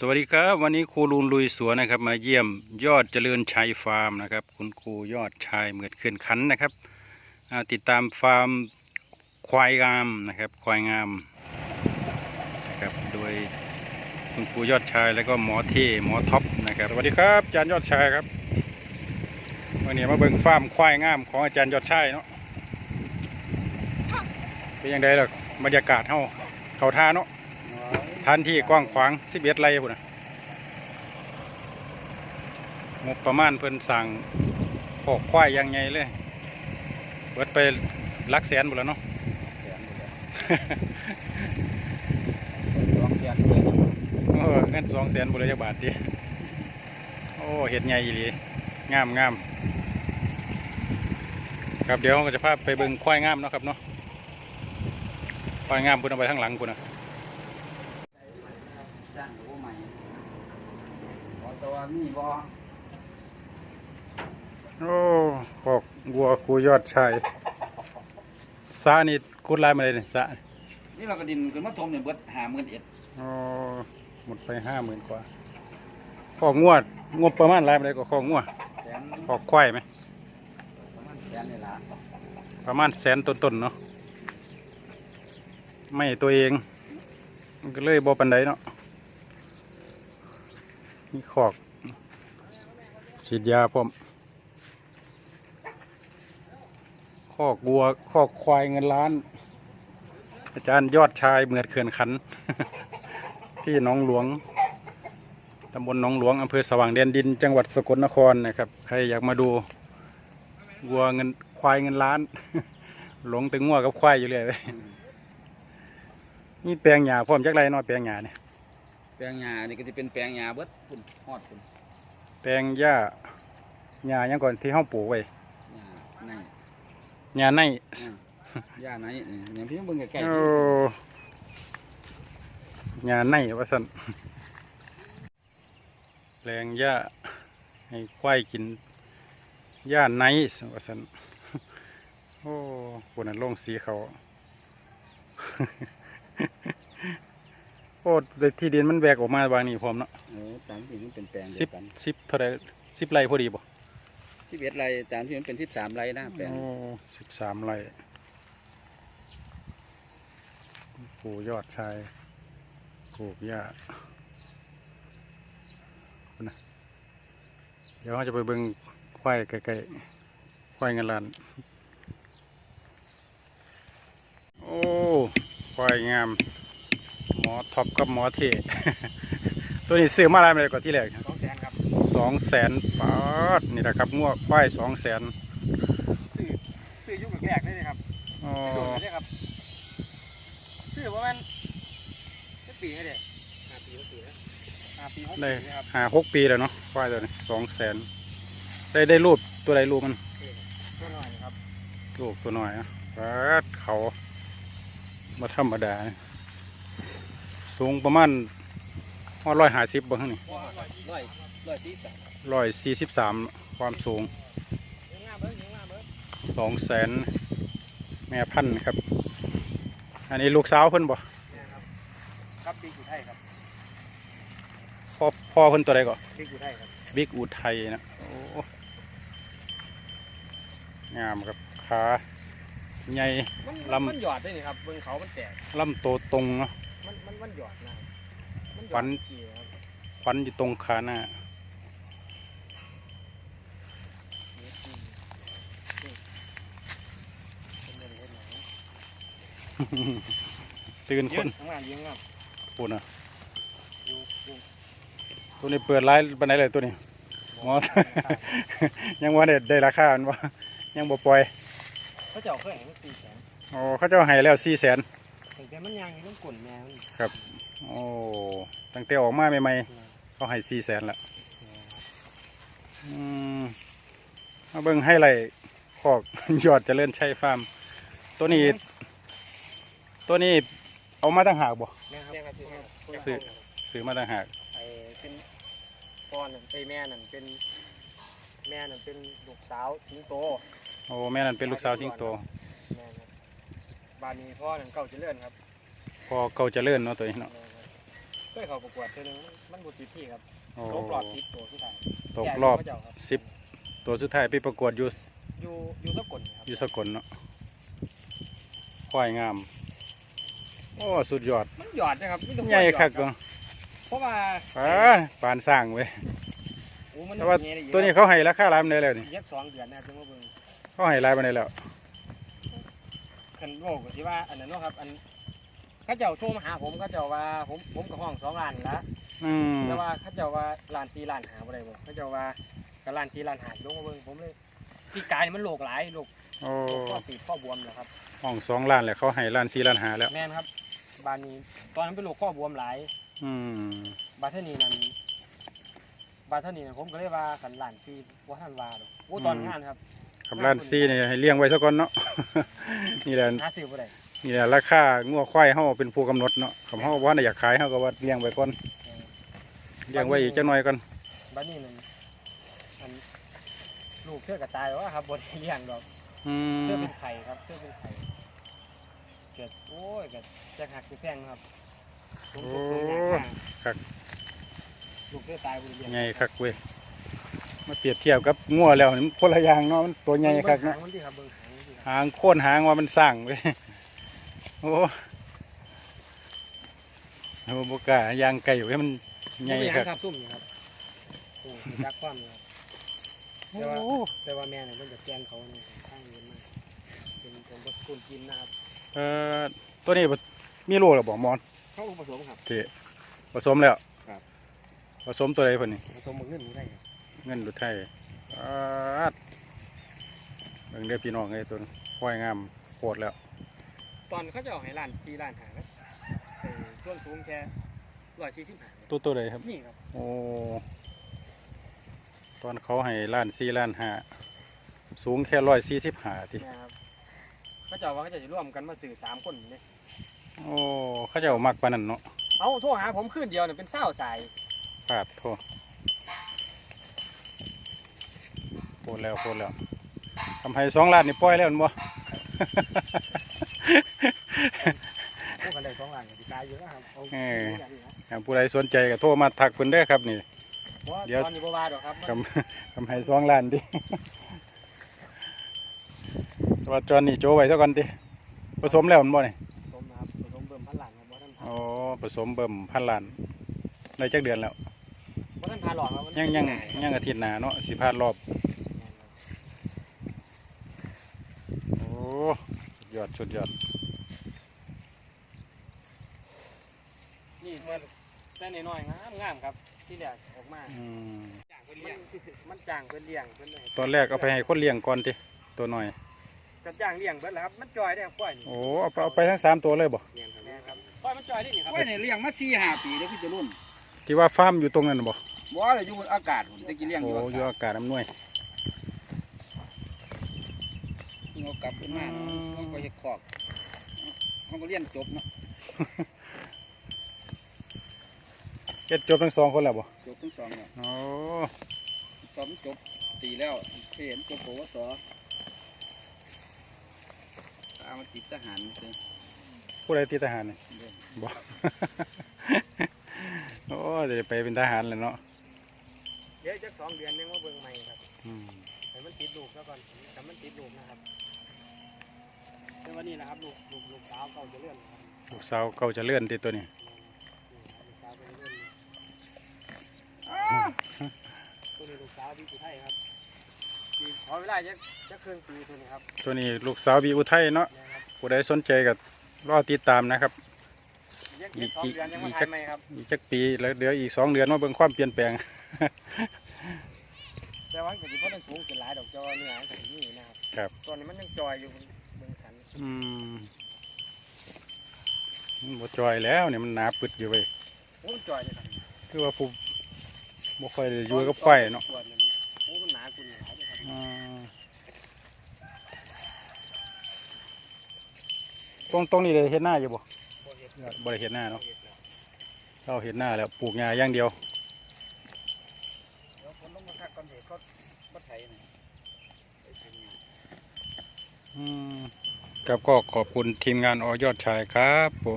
สวัสดีครับ วันนี้ครูลูนลุยสวนนะครับ มาเยี่ยมยอดเจริญชัยฟาร์มนะครับ คุณครูยอดชายเหมือดเขื่อนขันนะครับติดตามฟาร์มควายงามนะครับ ควายงามนะครับโดยคุณครูยอดชายแล้วก็หมอเท่หมอท็อปนะครับสวัสดีครับอาจารย์ยอดชายครับวันนี้มาเบิ่งฟาร์มควายงามของอาจารย์ยอดชายเนาะเป็นยังไงล่ะบรรยากาศเฮาเขาท่าเนาะ ทันที่กว้างขวางสิบเอ็ดไร่พุ่นนะงบประมาณเพิ่นสั่งพอกควายอยังไงเลยเบิดไปหลักแสนหมดแล้วเนาะเออเงินสองแสนบุรีจักบาทดิโอ้เห็ดใหญ่อีหลีงามงามครับเดี๋ยวเราก็จะพาไปเบิ่งควายงามเนาะครับเนาะควายงามพุ่นเอาไปข้างหลังพุ่นนะ จ้างรู้ใหม่ ขอตัวมีบ่โอ้พอกวัวกูยอดชายสานี่คุดลายมาเลยนี่สานี่เราก็ดินขึ้นมาทมเนี่ยเบิดหาหมื่นเอ็ดโอ้หมดไปห้าหมื่นกว่าพอกงวดงบประมาณลายมาเลยก็ของงัวแสนพอกควายไหม ประมาณแสนนี่ล่ะประมาณแสนต้นๆเนาะไม่ตัวเอง มันก็เลยบอปันไดเนาะมีขอก ฉีดยาพร้อมขอกวัวขอกควายเงินล้าน อาจารย์ยอดชายเหมือดเขื่อนขัน ที่หนองหลวงตำบลหนองหลวงอำเภอสว่างแดนดิน จังหวัดสกลนครนะครับ ใครอยากมาดูวัวเงินควายเงินล้าน หลงตึงงัวกับควายอยู่เลยเว้ยนี่แปลงหญ้าพร้อมจักไรเนาะแปลงหญ้าเนี่ยแปลงหญ้านี่ก็จะเป็นแปลงหญ้าเบิดพุ่นฮอดพุ่น ปลงหญ้าหญ้ายังก่อนที่ห้องปลูกไว้หญ้าในหญ้าในอ่าหญ้าในนี่อย่างพี่เบิ่งใกล้โอ้หญ้าในว่าสันแปลงหญ้าให้ควายกินหญ้าในว่าสันโอ้คนนั้นลงสีเขาโอ้แต่ที่ดินมันแบกออกมาบางนี่พร้อมเนาะๆเออตามที่มันเป็นแปลงสิเดียบวกันสิบเท่าไรสิบไรพอดีบ่สิบเอ็ดไร่ตามที่มันเป็นสิบสามไร่นะแปลงโอ้สิบสามไรปู่ยอดชายปลูกหญ้าพุ่นนะเดี๋ยวเราจะไปเบิ่งควายไกลๆควายเงินล้าน โอ้ควายงามห มอท็อปกับหมอเทตัวนี้ซื้อมาอะไรมาเลยก่อนที่แรกสองแสนครับสองแสนปาทนี่แหละครับงวควายสองแสนซื้อซื้อยุคแรกๆเลยครับอ๋อโดนเลยครับซื้อประมาณสิบปีให้เด็ห้าปีหกปีแล้วห้าปีหกได้ปีนะครับหาหกปีแล้วเนาะควายตัวนี้สองแสนได้ได้รูปตัวใดรูปมันตัวหน่อยครับรูปตัวหน่อยอะปาดเขามาธรรมดานะ สูงประมาณร้อยห้าสิบบ้างนี่ร้อยร้อยร้อยสี่สิบร้อยสี่สิบสามความสูงยังงามเบิ้งยังงามเบิ้งสองแสนแม่พันธุ์ครับ อันนี้ลูกสาวเพิ่นบ่เนี่ยครับครับปีกุไทยครับพ่อพ่อเพิ่นตัวใดก่อนปีกุไทยครับบิ๊กอุทัยนะโอ้งามครับขาใหญ่มันลำมันหยอดได้นี่ครับเบิ้งเขามันแตกลำโตตรงเนาะ มันมันมันหยอดนะครับมันหยฟัอดนกี่ครับควันอยู่ตรงขาหน้านี่คือนี่เป็นเรื่องเฮ็ดหยังตื่นคยืนนทำงานยืนครับปูนะอยู่อยู่ตัวนี้เปิดร้ายบันไดเลยตัวนี้หมอยังว่าได้ได้ราคาอันว่ายังบ่ปล่อย เขาจะเอาเครื่องให้มันตีแขนโอ้เขาเจ้าให้แล้วสี่แสน ถึงแต่มันยังอยู่ต้องกลนแม่มันโอ้ตั้งแต่ออกมาใหม่ๆเขาให้สี่แสนละอืมมาเบิ่งให้ไรคอกยอดเจริญชัยฟาร์ม ตัวนี้ ตัวนี้เอามาตั้งหากบ่เนี่ยครับเนี่ยครับซื้อซื้อมาตั้งหากไอ้เป็นพ่อนั่นไอ้แม่นั่นเป็น แม่นั่นเป็นลูกสาวสิงโตโอ้แม่นั่นเป็นลูกสาวสิงโตแม่ครับบ้านนี้พ่อนั่นเก่าเจริญครับพอเก่าเจริญเนาะตัวนี้เนาะแม่ครับเคยเข้าประกวดเทื่อนึงมันบ่ติดที่ครับโอ้ตกรอบติดตัวสุดท้ายตกรอบแก้วเขาเจ้าครับสิบตัวสุดท้ายไปประกวดอยู่อยู่อยู่สกลครับอยู่สกลเนาะควายงาม โอ้สุดยอด มันหยอดนะครับมีแต่ใหญ่คักหยอเนาะดเพราะว่าป้าปานสร้างเว้ยโอ้มันแต่ว่าใหญ่ได้อยู่ตัวนี้เขาให้ราคาหลายปานใดแล้วนี่เย็บสองเดือนนะครับจังว่าเบิ่งเขาให้หลายปานใดแล้ว คันโลกก็สิว่าอันนั้นเนาะครับ อันเขาเจ้าโทรมาหาผมเขาเจ้าว่าผมผมกับห้องสองล้านละอืมแต่ว่าเขาเจ้าว่าล้านสี่ล้านหาบ่ได้บ่เขาเจ้าว่ากับล้านสี่ล้านหาลงมาเบิ่งผมเลยพี่กายนี่มันโรคหลายโรคโอ้โรคข้อตีบข้อบวมแหละครับ ห้องสองล้านแหละเขาให้ล้านสี่ล้านหาแล้ว แม่นครับ บานนี้ตอนนั้นเป็นโรคข้อบวมหลาย อืม บาเทานีนั้นบาเทานีนั้นผมก็เลยว่าขันล้านสี่ว่าท่านว่าดอกโอ้ตอนงานครับ กับล้านสี่นี่ให้เลี้ยงไว้ซะก่อนเนาะ นี่แหละหาซื้อบ่ได้นี่แหละราคางัวควายเฮาเป็นผู้กำหนดเนาะคำเฮาว่าน่ะอยากขายเฮาก็ว่าเลี้ยงไว้ก่อนเลี้ยงไว้อีกจักหน่อยก่อนบ้านนี้นั่นอันลูกเชื่อกระตายว่าครับบนเลี้ยงดอกอืเชื่อมเป็นไข่ครับเชื่อเป็นไข่เกิดโอ้ยเกิดจะหักจะแพงครับผมตกลงอย่างมากคักลูกเชื่อตายบนเลี้ยงใหญ่คักเว้ย มาเปรียบเทียบกับงัวแล้วนี่มันคนละอย่างเนาะมันตัวใหญ่คักเนาะเนาะมันที่ครับเบิ่งหางมันที่ครับหางโค่นหางว่ามันสร้างเว้ยโอ้โหบกล้ายางไก่ไว้มันใหญ่มันเป็นคัหากงครับซุ่มนี่ครับโอ้ยจักความนี่ครับโอ้แต่ว่าแม่เนี่ยมันจะแกงเขาเนี่ยข้างเย็นมากเป็นเป็นบดกุนกินนะครับเอ่อตัวนี้บ่มีลูกหรือบ่มอนเขาผสมครับที่ผสมแล้ว ครับ ผสมตัวใดเพิ่นนี่ผสมมันเงินได้ครับ เงินดุไทยอาดเบิ่งเด้อพี่น้องไอ้ตัวนี้ควายงามโคตรแล้ว ตอนเขาจะเอาให้ล้านสี่ล้านหาครับเออส่วนสูงแค่ร้อยสี่สิบห้าตัวตัวใดครับ นี่ครับโอ้ ตอนเขาให้ล้านสี่ล้านห้าสูงแค่ร้อยสี่สิบห้าทีนะครับเขาจะเอาว่าเขาจะร่วมกันมาสื่อสามคนนี่โอ้เขาจะเอามักปานนั้นเนาะเอาโทรหาผมคืนเดียวเนี่ยเป็นเศร้าสาย ปาดโทษโคตรแล้วโคตรแล้วทำให้สองล้านนี่ปล่อยแล้วแม่นบ่พวกกันได้สองล้านกับตายเยอะนะครับเอาเออดูกันนะหากผู้ใดสนใจก็โทรมาทักเพิ่นเด้อครับนี่เพราะว่าเดี๋ยวตอนนี้บ่ว่าดอกครับทำทำให้สองล้านดิแต่ว่าจอนนี่โจไว้ซะก่อนติผสมแล้วแมันบ่นี่ผสมนะครับผสมเบิ่มพันหลังครับบ่ท่านพาอ๋อผสมเบิ่มพันล้านได้จักเดือนแล้ว บ่ท่านพาหลอกครับมันยังยังง่าครับยังอาทิตย์หน้าเนาะสิพลาดรอบ โอ้สุด ยอดสุดยอดนี่มันแต่น้อยๆงามงามครับ ที่แรกออกมาอืมจ้างเพิ่นเลี้ยงมันจ้างเพิ่นเลี้ยงเพิ่นเลยตอนแรกเอาไปให้คนเลี้ยงก่อนติตัวน้อยก็จ้างเลี้ยงเบิดแล้วครับมันจอยได้ครับก้อยนี่โอ้เอาไปเอาไปทั้งสามตัวเลยบ่แม่นครับแม่นครับก้อยมันจอยได้นี่ครับไว้เนี่ยเลี้ยงมาสี่ห้าปีแล้วคือจะรุ่นที่ว่าฟาร์มอยู่ตรงนั้นน่ะบ่บ่เลยอยู่บนอากาศผมตะกี้เลี้ยงอโอ้ยู่อาอยู่กาศอากาศอำนวย เพิ่งเอากลับขึ้นมาอืม เขาก็เฮ็ดคอกเขาก็เลี้ยงจบเนาะเฮ็ดจบทั้งสองคนแล้วบ่จบทั้งสองเนาะโอ้สอบจบตีแล้วเห็นจบปวสตามมาติดทหารซื้อผู้ใดติดทหารนี่เด้อบ่ โอ้จะได้ไปเป็นทหารแล้วเนาะเดี๋ยวจักสองเดือนยังมาเบิ่งใหม่ครับอืมให้มันติดลูกซะก่อนแต่มันติดลูกนะครับแต่ วันนี้นะครับลูกลูกลูกสาวเขาจะเลื่อนครับลูกสาวเก่าเจะเลื่อนติตัวนี้ลูกสาวเป็นเลื่อนตัวนี้ลูกสาวพี่สุไทยครับอีกขอเวลาจะจะครึ่งปีตัวนี้ครับตัวนี้ลูกสาวบีอุทัยเนาะเนี่ยครับผู้ใดสนใจก็รอติดตามนะครับยังอีอีกกสองเดือนยังมาอีกทายไหมครับอีกจักปีแล้วเดี๋ยวอีกสองเดือนมาเบิ่งความเปลี่ยนแปลงแต่ว่าก็สิเพราะมันสูงเป็นหลายดอกจอเนื้อกับที่นี่นะครับครับ ตอนนี้มันยังจอยอยู่เบิ่งสัน อืมมันบ่จอยแล้วเนี่ยมันหนาปึดอยู่เว้ยโอ้มันจอยเลยครับคือว่าผู้บ่ค่อยได้อยู่กับควายเนาะปวดมันโอ้มันหนาคุณหลายเลยครับอืมตรงตรงนี้เลยเห็นหน้าอยู่บ่บ่เฮ็ดบ่ได้เห็นหน้าเนาะบ่ฮ็ดแล้วเราเห็นหน้าแล้วปลูกหญ้าอย่างเดียว เดี๋ยวผมต้องมาคักก่อนเด็กเขาบ่ไถนี่ไปถึงเนี่ยอืม ครับก็ขอบคุณทีมงานออยอดชายครับผม